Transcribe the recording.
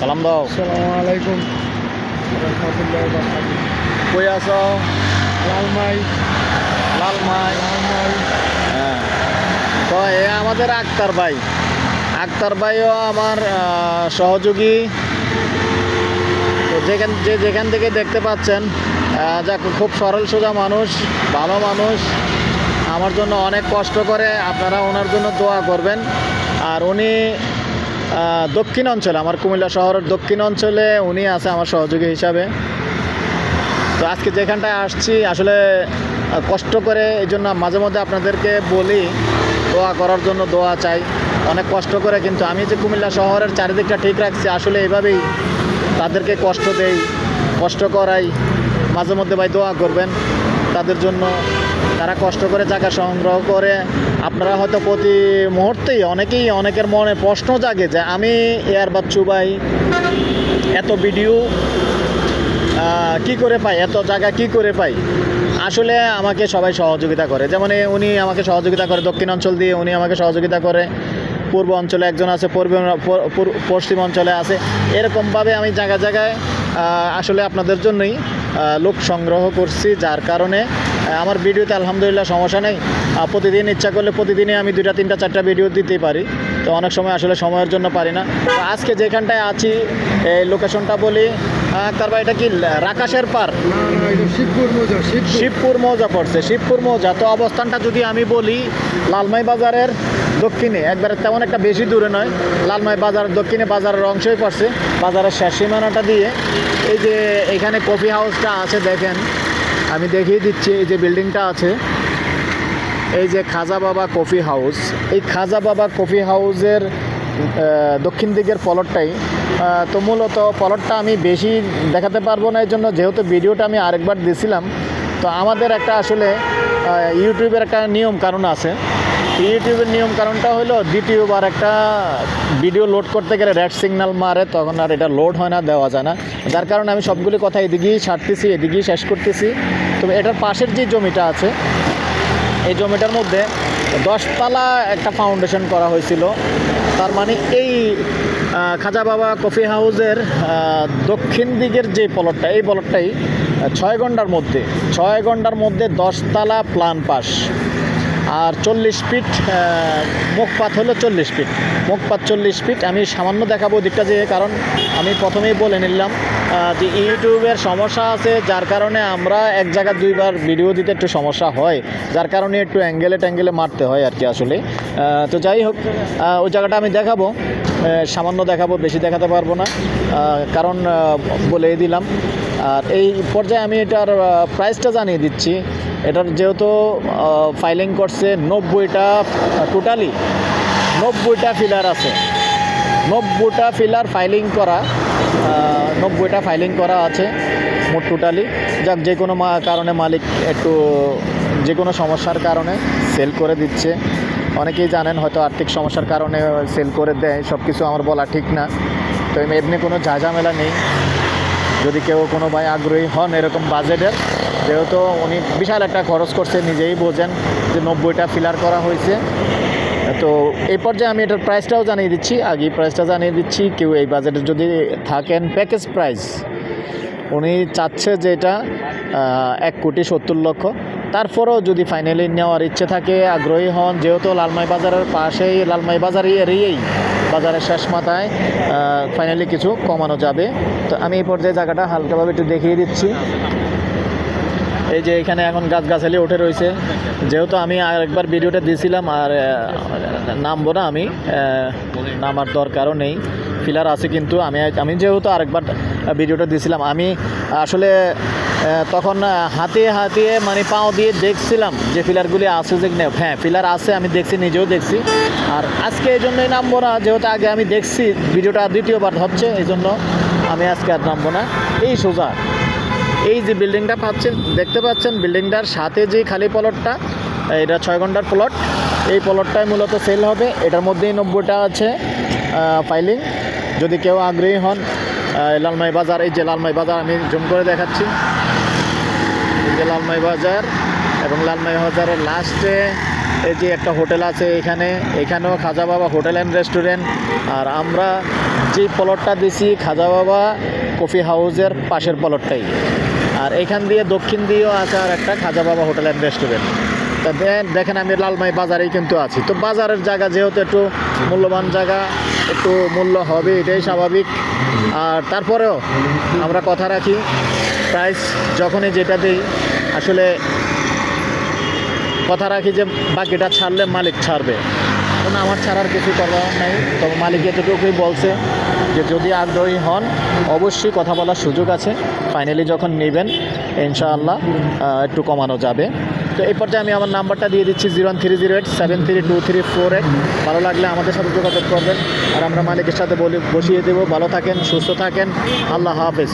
সালাম দাও। আসসালামু আলাইকুম রহমতুল্লাহ কই আছো? লালমাই। লালমাই। লালমাই। হ্যাঁ। তো এ আমাদের আক্তার ভাই। আক্তার ভাইও আমার সহযোগী। তো যেখান যে যেখান থেকে দেখতে পাচ্ছেন যাক খুব সরল সোজা মানুষ ভালো মানুষ। আমার জন্য অনেক কষ্ট করে আপনারা ওনার জন্য দোয়া করবেন। আর উনি দক্ষিণ অঞ্চলে, আমার কুমিল্লা শহরের দক্ষিণ অঞ্চলে উনি আছে আমার সহযোগী হিসাবে। তো আজকে যেখানটায় আসছি, আসলে কষ্ট করে এই জন্য মাঝে মধ্যে আপনাদেরকে বলি, দোয়া করার জন্য দোয়া চাই। অনেক কষ্ট করে কিন্তু আমি যে কুমিল্লা শহরের চারিদিকটা ঠিক রাখছি, আসলে এইভাবেই তাদেরকে কষ্ট দেই, কষ্ট করাই। মাঝে মধ্যে ভাই দোয়া করবেন, তাদের জন্য তারা কষ্ট করে জায়গা সংগ্রহ করে। আপনারা হয়তো প্রতি মুহূর্তেই অনেকেই অনেকের মনে প্রশ্ন জাগে যে আমি এয়ার বাচ্চু ভাই এত ভিডিও কি করে পাই, এত জায়গা কি করে পাই? আসলে আমাকে সবাই সহযোগিতা করে। যেমন উনি আমাকে সহযোগিতা করে দক্ষিণ অঞ্চল দিয়ে, উনি আমাকে সহযোগিতা করে। পূর্ব অঞ্চলে একজন আছে, পূর্ব পশ্চিম অঞ্চলে আছে। এরকমভাবে আমি জায়গায় জায়গায় আসলে আপনাদের জন্যই লোক সংগ্রহ করছি, যার কারণে আমার ভিডিওতে আলহামদুলিল্লাহ সমস্যা নেই। প্রতিদিন ইচ্ছা করলে প্রতিদিনই আমি দুইটা, তিনটা, চারটা ভিডিও দিতেই পারি। তো অনেক সময় আসলে সময়ের জন্য পারি না। আজকে যেখানটায় আছি, এই লোকেশনটা বলি তারপর এটা কি, রাকাশের পার? শিবপুর মৌজা পড়ছে, শিবপুর মৌজা। তো অবস্থানটা যদি আমি বলি, লালমাই বাজারের দক্ষিণে, একবারে তেমন একটা বেশি দূরে নয়। লালমাই বাজার, দক্ষিণে বাজারের অংশই পড়ছে। বাজারের শেষ সীমানাটা দিয়ে, এই যে এখানে কফি হাউসটা আছে, দেখেন। আমি দেখিয়ে দিচ্ছি এই যে বিল্ডিংটা আছে। এই যে খাজা বাবা কফি হাউস। এই খাজা বাবা কফি হাউসের দক্ষিণ দিকের পলটটাই। তো মূলত পলটটা আমি বেশি দেখাতে পারব না এই জন্য যেহেতু ভিডিওটা আমি আরেকবার দিছিলাম, তো আমাদের একটা আসলে ইউটিউবের একটা নিয়ম কারণ আছে। ইউটিউবের নিয়ম কারণটা হলো দ্বিতীয়বার একটা ভিডিও লোড করতে গেলে রেড সিগন্যাল মারে, তখন আর এটা লোড হয় না, দেওয়া যায় না। যার কারণে আমি সবগুলি কথা এদিকেই ছাড়তেছি, এদিকেই শেষ করতেছি। তবে এটার পাশের যে জমিটা আছে, এই জমিটার মধ্যে দশতলা একটা ফাউন্ডেশন করা হয়েছিল। তার মানে এই খাজা বাবা কফি হাউসের দক্ষিণ দিকের যে পলটটা এই পলটটাই ছয় ঘণ্টার মধ্যে, ছয় ঘণ্টার মধ্যে দশতলা প্লান পাস আর চল্লিশ ফিট মুখপাত হলো চল্লিশ ফিট। মুখপাত চল্লিশ ফিট, আমি সামান্য দেখাবো দিকটা যে, কারণ আমি প্রথমেই বলে নিলাম যে ইউটিউবের সমস্যা আছে, যার কারণে আমরা এক জায়গায় দুইবার ভিডিও দিতে একটু সমস্যা হয়। যার কারণে একটু অ্যাঙ্গেলে ট্যাঙ্গেলে মারতে হয় আর কি আসলে। তো যাই হোক ওই জায়গাটা আমি দেখাবো। সামান্য দেখাবো, বেশি দেখাতে পারব না। কারণ বলেই দিলাম। আর এই পর্যায়ে আমি এটার প্রাইসটা জানিয়ে দিচ্ছি। এটার যেহেতু ফাইলিং করছে নব্বইটা টোটালি নব্বইটা ফিলার আছে। নব্বইটা ফিলার ফাইলিং করা নব্বইটা ফাইলিং করা আছে মোট টোটালি যাক, যে কোনো কারণে মালিক একটু, যে কোনো সমস্যার কারণে সেল করে দিচ্ছে। অনেকেই জানেন হয়তো আর্থিক সমস্যার কারণে সেল করে দেয় সব কিছু আমার বলা ঠিক না। তো এমনি কোনো ঝাঁঝামেলা নেই। যদি কেউ কোনো ভাই আগ্রহী হন এরকম বাজেটের, যেহেতু উনি বিশাল একটা খরচ করছে, নিজেই বোঝেন যে নব্বইটা ফিলার করা হয়েছে। তো এই পর্যায়ে আমি এটার প্রাইসটাও জানিয়ে দিচ্ছি। আগে প্রাইসটা জানিয়ে দিচ্ছি, কেউ এই বাজেটে যদি থাকেন প্যাকেজ প্রাইস উনি চাচ্ছে যে এটা এক কোটি সত্তর লক্ষ। তারপরেও যদি ফাইনালি নেওয়ার ইচ্ছে থাকে, আগ্রহী হন, যেহেতু লালমাই বাজারের পাশেই লালমাই বাজার এরিয়েই বাজারের শেষ মাথায় ফাইনালি কিছু কমানো যাবে। তো আমি এই পর্যায়ে জায়গাটা হালকাভাবে একটু দেখিয়ে দিচ্ছি। এই যে এখানে এখন গাছগাছালি উঠে রয়েছে। যেহেতু আমি আরেকবার ভিডিওটা দিয়েছিলাম আর নামবো না আমি নামার দরকারও নেই ফিলার আছে কিন্তু আমি আমি যেহেতু আরেকবার ভিডিওটা দিয়েছিলাম আমি আসলে তখন হাতিয়ে হাতিয়ে মানে পাও দিয়ে দেখছিলাম যে ফিলারগুলি আছে যে হ্যাঁ ফিলার আছে, আমি দেখছি, নিজেও দেখছি। আর আজকে এই জন্যই নামবো না, যেহেতু আগে আমি দেখছি, ভিডিওটা দ্বিতীয়বার হচ্ছে, এই জন্য আমি আজকে আর নামবো না। এই সোজা। এই যে বিল্ডিংটা পাচ্ছেন, দেখতে পাচ্ছেন বিল্ডিংটার সাথে যে খালি প্লটটা এটা ছয় ঘণ্টার প্লট এই প্লটটাই মূলত সেল হবে। এটার মধ্যেই নব্বইটা আছে ফাইলিং যদি কেউ আগ্রহী হন লালমাই বাজার, এই যে লালমাই বাজার আমি জুম করে দেখাচ্ছি। এই যে লালমাই বাজার এবং লালমাই বাজারের লাস্টে এই যে একটা হোটেল আছে এখানে। এখানেও খাজা বাবা হোটেল অ্যান্ড রেস্টুরেন্ট আর আমরা যে প্লটটা দিছি, খাজা বাবা কফি হাউসের পাশের প্লটটাই আর এখান দিয়ে দক্ষিণ দিয়েও আছে আর একটা খাজা বাবা হোটেল অ্যান্ড রেস্টুরেন্ট তা দেখেন আমি লালমাই বাজারেই কিন্তু আছি। তো বাজারের জায়গা যেহেতু একটু মূল্যবান জায়গা, একটু মূল্য হবে, এটাই স্বাভাবিক। আর তারপরেও আমরা কথা রাখি প্রাইস যখনই যেটা দিই, আসলে কথা রাখি যে বাকিটা ছাড়লে মালিক ছাড়বে। এখন আমার ছাড়ার কিছু করার নাই। তবে মালিক এতটুকুই বলছে যে যদি আগ্রহী হন, অবশ্যই কথা বলার সুযোগ আছে। ফাইনালি যখন নেবেন, ইনশাআল্লাহ একটু কমানো যাবে। তো এই পর্যায়ে আমি আমার নাম্বারটা দিয়ে দিচ্ছি zero one three zero eight, seven three two three four eight. ভালো লাগলে আমাদের সাথে যোগাযোগ করবেন। আর আমরা মালিকের সাথে বলি, বসিয়ে দেবো। ভালো থাকেন, সুস্থ থাকেন। আল্লাহ হাফেজ।